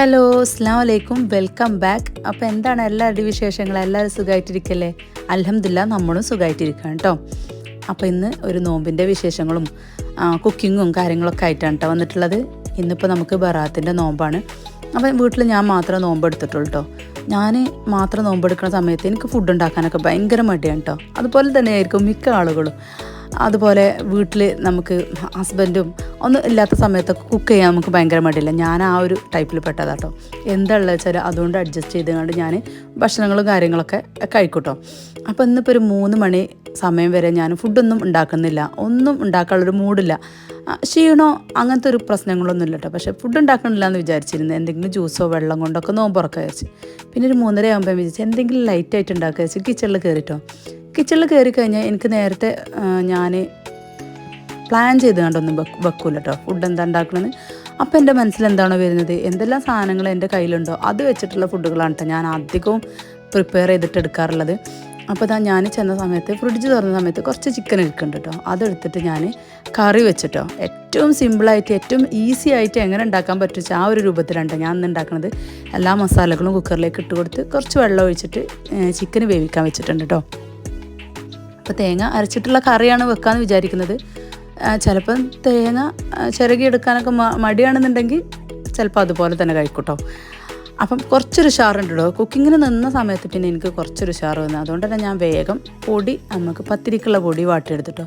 Hello അസ്സാം വലൈക്കും welcome back. അപ്പോൾ എന്താണ് എല്ലാവരുടെയും വിശേഷങ്ങൾ? എല്ലാവരും സുഖമായിട്ടിരിക്കല്ലേ അലഹമില്ല നമ്മളും സുഖമായിട്ടിരിക്കുകയാണ് കേട്ടോ അപ്പോൾ ഇന്ന് ഒരു നോമ്പിന്റെ വിശേഷങ്ങളും കുക്കിങ്ങും കാര്യങ്ങളൊക്കെ ആയിട്ടാണ് കേട്ടോ വന്നിട്ടുള്ളത്. ഇന്നിപ്പോൾ നമുക്ക് ബറാത്തിന്റെ നോമ്പാണ്. അപ്പോൾ വീട്ടിൽ ഞാൻ മാത്രം നോമ്പ് എടുത്തിട്ടുള്ളൂ കേട്ടോ ഞാൻ മാത്രം നോമ്പ് എടുക്കുന്ന സമയത്ത് എനിക്ക് ഫുഡ് ഉണ്ടാക്കാനൊക്കെ ഭയങ്കര മടിയാണ് കേട്ടോ അതുപോലെ തന്നെയായിരിക്കും മിക്ക ആളുകളും. അതുപോലെ വീട്ടിൽ നമുക്ക് ഹസ്ബൻഡും ഒന്നും ഇല്ലാത്ത സമയത്തൊക്കെ കുക്ക് ചെയ്യാൻ നമുക്ക് ഭയങ്കര മടിയില്ല? ഞാൻ ആ ഒരു ടൈപ്പിൽ പെട്ടതാട്ടോ എന്താണെന്ന് വെച്ചാൽ അതുകൊണ്ട് അഡ്ജസ്റ്റ് ചെയ്തുകൊണ്ട് ഞാൻ ഭക്ഷണങ്ങളും കാര്യങ്ങളൊക്കെ കഴിക്കൂട്ടോ അപ്പോൾ ഇന്നിപ്പോൾ ഒരു മൂന്ന് മണി സമയം വരെ ഞാൻ ഫുഡൊന്നും ഉണ്ടാക്കുന്നില്ല. ഒന്നും ഉണ്ടാക്കാനുള്ളൊരു മൂഡില്ല ക്ഷീണോ അങ്ങനത്തെ ഒരു പ്രശ്നങ്ങളൊന്നും ഇല്ല കേട്ടോ പക്ഷേ ഫുഡ് ഉണ്ടാക്കണില്ല എന്ന് വിചാരിച്ചിരുന്നു. എന്തെങ്കിലും ജ്യൂസോ വെള്ളം കൊണ്ടൊക്കെ നോമ്പുറക്കുക വെച്ച് പിന്നെ ഒരു മൂന്നര ആകുമ്പോൾ വിചാരിച്ചു എന്തെങ്കിലും ലൈറ്റായിട്ട് ഉണ്ടാക്കുക വെച്ച് കിച്ചണിൽ കയറിട്ടോ കിച്ചണിൽ കയറി കഴിഞ്ഞാൽ എനിക്ക് നേരത്തെ ഞാൻ പ്ലാൻ ചെയ്ത് കണ്ടൊന്നും വെക്ക് വെക്കൂല കേട്ടോ ഫുഡ് എന്താ ഉണ്ടാക്കണമെന്ന് അപ്പോൾ എന്റെ മനസ്സിൽ എന്താണോ വരുന്നത്? എന്തെല്ലാം സാധനങ്ങൾ എന്റെ കയ്യിലുണ്ടോ? അത് വെച്ചിട്ടുള്ള ഫുഡുകളാണ് കേട്ടോ ഞാൻ അധികവും പ്രിപ്പയർ ചെയ്തിട്ട് എടുക്കാറുള്ളത്. അപ്പോൾ ഇതാ ഞാൻ ചെന്ന സമയത്ത് ഫ്രിഡ്ജ് തുറന്ന സമയത്ത് കുറച്ച് ചിക്കൻ എടുക്കുന്നുണ്ട് കേട്ടോ അതെടുത്തിട്ട് ഞാൻ കറി വെച്ചിട്ടോ ഏറ്റവും സിമ്പിളായിട്ട് ഏറ്റവും ഈസി ആയിട്ട് എങ്ങനെ ഉണ്ടാക്കാൻ പറ്റും ആ ഒരു രൂപത്തിലാണ് ഞാൻ ഇന്ന് ഉണ്ടാക്കുന്നത് എല്ലാ മസാലകളും കുക്കറിലേക്ക് ഇട്ട് കൊടുത്ത് കുറച്ച് വെള്ളം ഒഴിച്ചിട്ട് ചിക്കൻ വേവിക്കാൻ വെച്ചിട്ടുണ്ട് കേട്ടോ അപ്പോൾ തേങ്ങ അരച്ചിട്ടുള്ള കറിയാണ് വെക്കാമെന്ന് വിചാരിക്കുന്നത്. ചിലപ്പം തേങ്ങ ചിരകിയെടുക്കാനൊക്കെ മടിയാണെന്നുണ്ടെങ്കിൽ ചിലപ്പോൾ അതുപോലെ തന്നെ കഴിക്കൂട്ടോ. അപ്പം കുറച്ചൊരു ഉഷാറുണ്ട് കേട്ടോ കുക്കിങ്ങിന് നിന്ന സമയത്ത് പിന്നെ എനിക്ക് കുറച്ചൊരു ഉഷാറ് വന്നു. അതുകൊണ്ട് തന്നെ ഞാൻ വേഗം പൊടി നമുക്ക് പത്തിരിക്കുള്ള പൊടി വാട്ടിയെടുത്തിട്ടോ.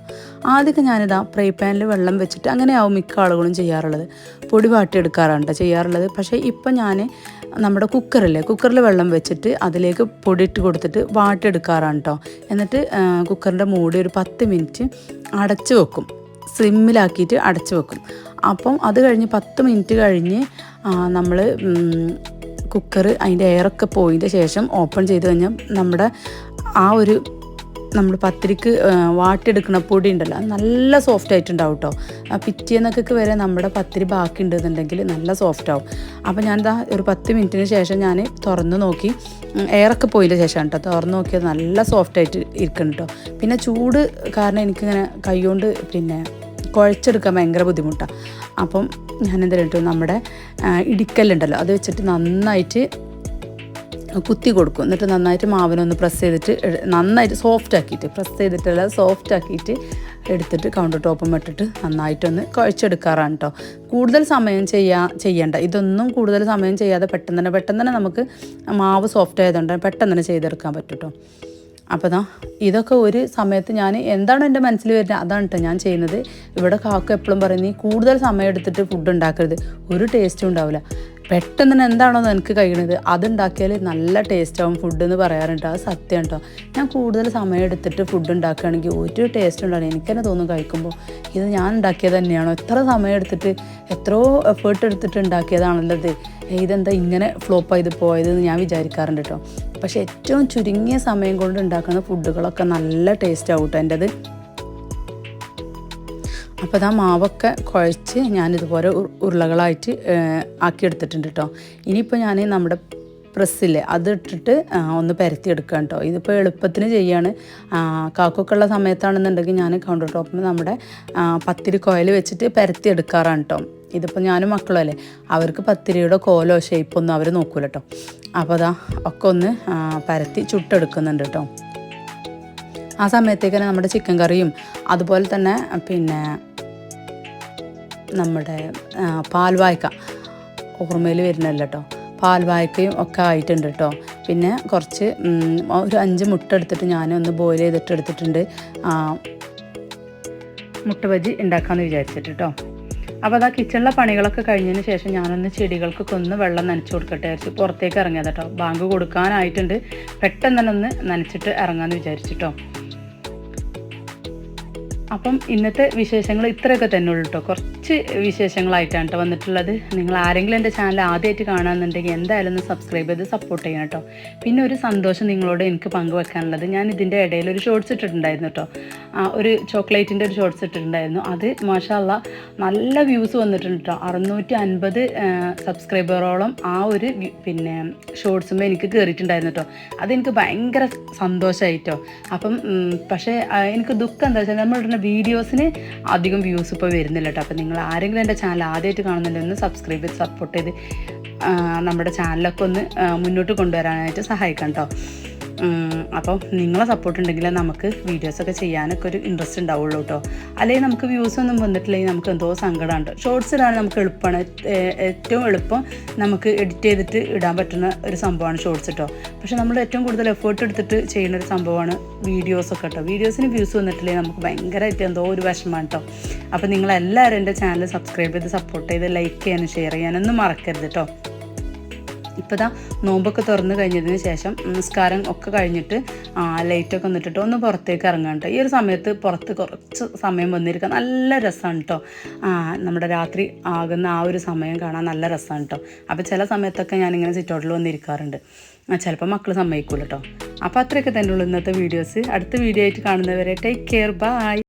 ആദ്യമൊക്കെ ഞാനിതാ ഫ്രൈ പാനിൽ വെള്ളം വെച്ചിട്ട് അങ്ങനെയാവും മിക്ക ആളുകളും ചെയ്യാറുള്ളത്. പൊടി വാട്ടിയെടുക്കാറാണ് ട്ടോ ചെയ്യാറുള്ളത്. പക്ഷേ ഇപ്പം ഞാൻ നമ്മുടെ കുക്കറില്ലേ കുക്കറിൽ വെള്ളം വെച്ചിട്ട് അതിലേക്ക് പൊടിയിട്ട് കൊടുത്തിട്ട് വാട്ടിയെടുക്കാറാണ് കേട്ടോ എന്നിട്ട് കുക്കറിന്റെ മൂടി ഒരു പത്ത് മിനിറ്റ് അടച്ചു വെക്കും. സിമ്മിലാക്കിയിട്ട് അടച്ചു വെക്കും. അപ്പം അത് കഴിഞ്ഞ് പത്ത് മിനിറ്റ് കഴിഞ്ഞ് നമ്മൾ കുക്കർ അതിന്റെ എയറൊക്കെ പോയതിന്റെ ശേഷം ഓപ്പൺ ചെയ്ത് കഴിഞ്ഞാൽ നമ്മുടെ ആ ഒരു നമ്മൾ പത്തിരിക്ക് വാട്ടിയെടുക്കുന്ന പൊടി ഉണ്ടല്ലോ നല്ല സോഫ്റ്റ് ആയിട്ടുണ്ടാവും കേട്ടോ ആ പിറ്റേന്നൊക്കെ വരെ നമ്മുടെ പത്തിരി ബാക്കി ഉണ്ടെന്നുണ്ടെങ്കിൽ നല്ല സോഫ്റ്റ് ആവും. അപ്പോൾ ഞാൻ ഞാനിതാ ഒരു പത്ത് മിനിറ്റിന് ശേഷം ഞാൻ തുറന്ന് നോക്കി. എയറൊക്കെ പോയതിന് ശേഷമാണ് കേട്ടോ തുറന്ന് നോക്കിയത് നല്ല സോഫ്റ്റ് ആയിട്ട് ഇരിക്കണം കേട്ടോ പിന്നെ ചൂട് കാരണം എനിക്കിങ്ങനെ കൈകൊണ്ട് പിന്നെ കുഴച്ചെടുക്കാൻ ഭയങ്കര ബുദ്ധിമുട്ടാണ് അപ്പം ഞാൻ എന്താ നമ്മുടെ ഇടിക്കല്ലുണ്ടല്ലോ അത് വെച്ചിട്ട് നന്നായിട്ട് കുത്തി കൊടുക്കും. എന്നിട്ട് നന്നായിട്ട് മാവിനൊന്ന് പ്രസ് ചെയ്തിട്ട് നന്നായിട്ട് സോഫ്റ്റ് ആക്കിയിട്ട് പ്രസ് ചെയ്തിട്ടല്ല സോഫ്റ്റ് ആക്കിയിട്ട് എടുത്തിട്ട് കൗണ്ടർ ടോപ്പും ഇട്ടിട്ട് നന്നായിട്ടൊന്ന് കുഴച്ചെടുക്കാറാണ് കേട്ടോ കൂടുതൽ സമയം ചെയ്യാ ചെയ്യേണ്ട. ഇതൊന്നും കൂടുതൽ സമയം ചെയ്യാതെ പെട്ടെന്ന് തന്നെ പെട്ടെന്ന് തന്നെ നമുക്ക് മാവ് സോഫ്റ്റ് ആയതുകൊണ്ട് പെട്ടെന്ന് തന്നെ ചെയ്തെടുക്കാൻ പറ്റും കേട്ടോ അപ്പോൾ ദാ ഇതൊക്കെ ഒരു സമയത്ത് ഞാൻ എന്താണ് എന്റെ മനസ്സിൽ വരുന്നത്? അതാണ് കേട്ടോ ഞാൻ ചെയ്യുന്നത്. ഇവിടെ കാക്ക എപ്പോഴും പറയുന്നത് നീ കൂടുതൽ സമയം എടുത്തിട്ട് ഫുഡ് ഉണ്ടാക്കരുത്. ഒരു ടേസ്റ്റും ഉണ്ടാവില്ല. പെട്ടെന്ന് തന്നെ എന്താണോ എനിക്ക് കഴിയണത്. അതുണ്ടാക്കിയാൽ നല്ല ടേസ്റ്റ് ആവും ഫുഡ് എന്ന് പറയാറുണ്ട്. അത് സത്യം കേട്ടോ ഞാൻ കൂടുതൽ സമയം എടുത്തിട്ട് ഫുഡ് ഉണ്ടാക്കുകയാണെങ്കിൽ ഒരു ടേസ്റ്റ് ഉണ്ടാവില്ല. എനിക്ക് തന്നെ തോന്നും കഴിക്കുമ്പോൾ ഇത് ഞാൻ ഉണ്ടാക്കിയത് തന്നെയാണോ? എത്ര സമയം എടുത്തിട്ട് എത്രയോ എഫേർട്ട് എടുത്തിട്ട് ഉണ്ടാക്കിയതാണല്ലോ ഇത്. ഇതെന്താ ഇങ്ങനെ ഫ്ലോപ്പ് ചെയ്ത് പോയതെന്ന് ഞാൻ വിചാരിക്കാറുണ്ട് കേട്ടോ പക്ഷേ ഏറ്റവും ചുരുങ്ങിയ സമയം കൊണ്ട് ഉണ്ടാക്കുന്ന ഫുഡുകളൊക്കെ നല്ല ടേസ്റ്റ് ആവും കേട്ടോ എന്റെത് അപ്പോൾ ഇതാ മാവൊക്കെ കുഴച്ച് ഞാനിതുപോലെ ഉരുളകളായിട്ട് ആക്കിയെടുത്തിട്ടുണ്ട് കേട്ടോ. ഇനിയിപ്പോൾ ഞാൻ നമ്മുടെ പ്രസ്സില്ലേ അത് ഇട്ടിട്ട് ഒന്ന് പരത്തി എടുക്കാം കേട്ടോ. ഇതിപ്പോൾ എളുപ്പത്തിന് ചെയ്യാണ്. കാക്കൊക്കെ ഉള്ള സമയത്താണെന്നുണ്ടെങ്കിൽ ഞാൻ കൗണ്ടർ ടോപ്പിൽ നമ്മുടെ പത്തിരി കോയിൽ വെച്ചിട്ട് പരത്തി എടുക്കാറാണ് കേട്ടോ. ഇതിപ്പോൾ ഞാനും മക്കളും അല്ലേ അവർക്ക് പത്തിരിയുടെ കോലോ ഷേപ്പൊന്നും അവർ നോക്കൂല കേട്ടോ. അപ്പോൾ അതാ ഒക്കെ ഒന്ന് പരത്തി ചുട്ടെടുക്കുന്നുണ്ട് കേട്ടോ. ആ സമയത്തേക്ക് തന്നെ നമ്മുടെ ചിക്കൻ കറിയും അതുപോലെ തന്നെ പിന്നെ നമ്മുടെ പാൽവായ്ക്ക. ഓർമ്മയിൽ വരുന്നല്ലോ കേട്ടോ പാൽവായ്ക്കയും ഒക്കെ ആയിട്ടുണ്ട് കേട്ടോ പിന്നെ കുറച്ച് ഒരു അഞ്ച് മുട്ട എടുത്തിട്ട് ഞാൻ ഒന്ന് ബോയിൽ ചെയ്തിട്ട് എടുത്തിട്ടുണ്ട്. മുട്ട ബജി ഉണ്ടാക്കാമെന്ന് വിചാരിച്ചിട്ട് കേട്ടോ അപ്പോൾ അതാ കിച്ചണിലെ പണികളൊക്കെ കഴിഞ്ഞതിന് ശേഷം ഞാനൊന്ന് ചെടികൾക്കൊക്കെ ഒന്ന് വെള്ളം നനച്ച് കൊടുക്കട്ടെ വിചാരിച്ചു പുറത്തേക്ക് ഇറങ്ങിയത് കേട്ടോ ബാങ്ക് കൊടുക്കാനായിട്ടുണ്ട്. പെട്ടെന്ന് തന്നെ ഒന്ന് നനച്ചിട്ട് ഇറങ്ങാമെന്ന് വിചാരിച്ചിട്ടോ അപ്പം ഇന്നത്തെ വിശേഷങ്ങൾ ഇത്രയൊക്കെ തന്നെ ഉള്ളൂ കേട്ടോ കുറച്ച് വിശേഷങ്ങളായിട്ടാണ് കേട്ടോ വന്നിട്ടുള്ളത്. നിങ്ങൾ ആരെങ്കിലും എന്റെ ചാനൽ ആദ്യമായിട്ട് കാണാമെന്നുണ്ടെങ്കിൽ എന്തായാലും ഒന്ന് സബ്സ്ക്രൈബ് ചെയ്ത് സപ്പോർട്ട് ചെയ്യണം കേട്ടോ പിന്നെ ഒരു സന്തോഷം നിങ്ങളോട് എനിക്ക് പങ്കുവെക്കാനുള്ളത്. ഞാൻ ഇതിന്റെ ഇടയിൽ ഒരു ഷോർട്സ് ഇട്ടിട്ടുണ്ടായിരുന്നു കേട്ടോ ഒരു ചോക്ലേറ്റിന്റെ ഒരു ഷോർട്സ് ഇട്ടിട്ടുണ്ടായിരുന്നു. അത് മാഷാല്ല നല്ല വ്യൂസ് വന്നിട്ടുണ്ട് കേട്ടോ അറുന്നൂറ്റി അൻപത് സബ്സ്ക്രൈബറോളം ആ ഒരു പിന്നെ ഷോർട്സുമ്പോൾ എനിക്ക് കയറിയിട്ടുണ്ടായിരുന്നു കേട്ടോ അതെനിക്ക് ഭയങ്കര സന്തോഷമായിട്ടോ അപ്പം പക്ഷേ എനിക്ക് ദുഃഖം എന്താ വെച്ചാൽ നമ്മളിടുന്ന വീഡിയോസിന് അധികം വ്യൂസ് ഇപ്പോൾ വരുന്നില്ല കേട്ടോ അപ്പം നിങ്ങൾ ആരെങ്കിലും എന്റെ ചാനൽ ആദ്യമായിട്ട് കാണുന്നുണ്ടെങ്കിൽ ഒന്ന് സബ്സ്ക്രൈബ് ചെയ്ത് സപ്പോർട്ട് ചെയ്ത് നമ്മുടെ ചാനലൊക്കെ ഒന്ന് മുന്നോട്ട് കൊണ്ടുവരാനായിട്ട് സഹായിക്കാം കേട്ടോ അപ്പോൾ നിങ്ങളെ സപ്പോർട്ട് ഉണ്ടെങ്കിൽ നമുക്ക് വീഡിയോസൊക്കെ ചെയ്യാനൊക്കെ ഒരു ഇൻട്രസ്റ്റ് ഉണ്ടാവുള്ളൂ കേട്ടോ അല്ലെങ്കിൽ നമുക്ക് വ്യൂസ് ഒന്നും വന്നിട്ടില്ലെങ്കിൽ നമുക്ക് എന്തോ സങ്കടമുണ്ട് ഷോർട്സ് ഇടാൻ നമുക്ക് എളുപ്പമാണ്. ഏറ്റവും എളുപ്പം നമുക്ക് എഡിറ്റ് ചെയ്തിട്ട് ഇടാൻ പറ്റുന്ന ഒരു സംഭവമാണ് ഷോർട്സ് കേട്ടോ പക്ഷെ നമ്മൾ ഏറ്റവും കൂടുതൽ എഫേർട്ട് എടുത്തിട്ട് ചെയ്യുന്ന ഒരു സംഭവമാണ് വീഡിയോസൊക്കെ കേട്ടോ വീഡിയോസിന് വ്യൂസ് വന്നിട്ടില്ലെങ്കിൽ നമുക്ക് ഭയങ്കരമായിട്ട് എന്തോ ഒരു വിഷമമാണ് കേട്ടോ അപ്പോൾ നിങ്ങളെല്ലാവരും എന്റെ ചാനൽ സബ്സ്ക്രൈബ് ചെയ്ത് സപ്പോർട്ട് ചെയ്ത് ലൈക്ക് ചെയ്യാനും ഷെയർ ചെയ്യാനൊന്നും മറക്കരുത് കേട്ടോ ഇപ്പോൾ ഇതാ നോമ്പൊക്കെ തുറന്നു കഴിഞ്ഞതിന് ശേഷം നിസ്കാരം ഒക്കെ കഴിഞ്ഞിട്ട് ലൈറ്റൊക്കെ വന്നിട്ടിട്ട് ഒന്ന് പുറത്തേക്ക് ഇറങ്ങാണ്ട് ഈ ഒരു സമയത്ത് പുറത്ത് കുറച്ച് സമയം വന്നിരിക്കാൻ നല്ല രസമാണ് കേട്ടോ നമ്മുടെ രാത്രി ആകുന്ന ആ ഒരു സമയം കാണാൻ നല്ല രസമാണ് കേട്ടോ അപ്പോൾ ചില സമയത്തൊക്കെ ഞാനിങ്ങനെ സിറ്റൗട്ടിൽ വന്നിരിക്കാറുണ്ട്. ചിലപ്പോൾ മക്കൾ സമ്മതിക്കൂല കേട്ടോ അപ്പോൾ അത്രയൊക്കെ തന്നെ ഉള്ളൂ ഇന്നത്തെ വീഡിയോസ് അടുത്ത വീഡിയോ ആയിട്ട് കാണുന്നവരെ ടേക്ക് കെയർ ബൈ